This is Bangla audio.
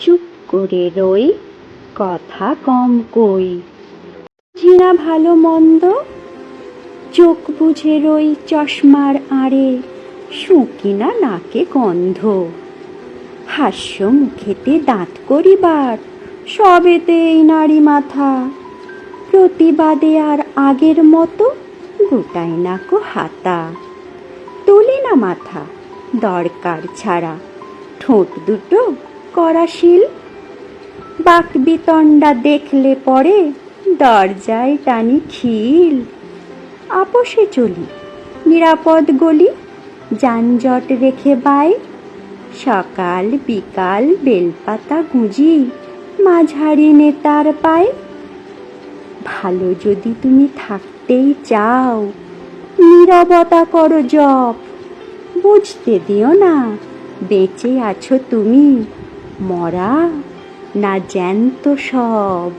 চুপ করে রই, কথা কম কই। জিনা ভালো মন্দ? চোখ বুঝে রই চশমার আড়ে, শুকিনা নাকে গন্ধ। হাস্য মুখেতে দাঁত করিবার, সবেতে এই নারী মাথা। প্রতিবাদে আর আগের মতো গোটাই না কো হাতা। তুলি না মাথা, দরকার ছাড়া। ঠোঁট দুটো করাশীল। বাক বিতণ্ডা দেখলে পরে দরজায় টানি খিল। আপোষে চলি, নিরাপদ গলি, যানজট রেখে বাই। সকাল বিকাল বেলপাতা গুঁজি, মাঝারি নেতার পায়ে। ভালো যদি তুমি থাকতেই চাও, নীরবতা করো জপ। বুঝতে দিও না, বেঁচে আছো তুমি, মরা না জ্যান্ত সব।